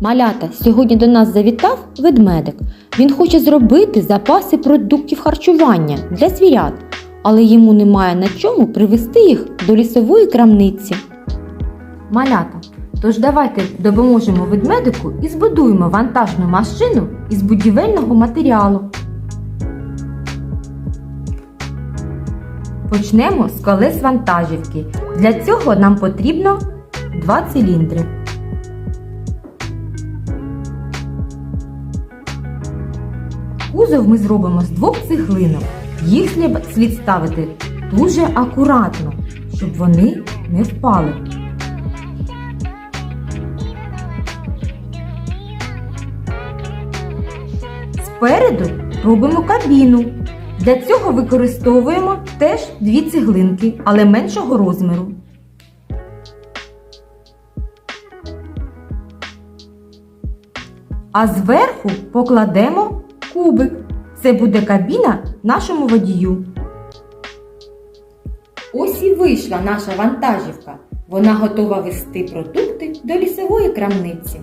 Малята, сьогодні до нас завітав ведмедик. Він хоче зробити запаси продуктів харчування для звірят, але йому немає на чому привезти їх до лісової крамниці. Малята, тож давайте допоможемо ведмедику і збудуємо вантажну машину із будівельного матеріалу. Почнемо з колес вантажівки. Для цього нам потрібно два циліндри. Кузов ми зробимо з двох цеглинок. Їх слід- ставити дуже акуратно, щоб вони не впали. Спереду робимо кабіну. Для цього використовуємо теж дві цеглинки, але меншого розміру. А зверху покладемо кубик. Це буде кабіна нашому водію. Ось і вийшла наша вантажівка. Вона готова везти продукти до лісової крамниці.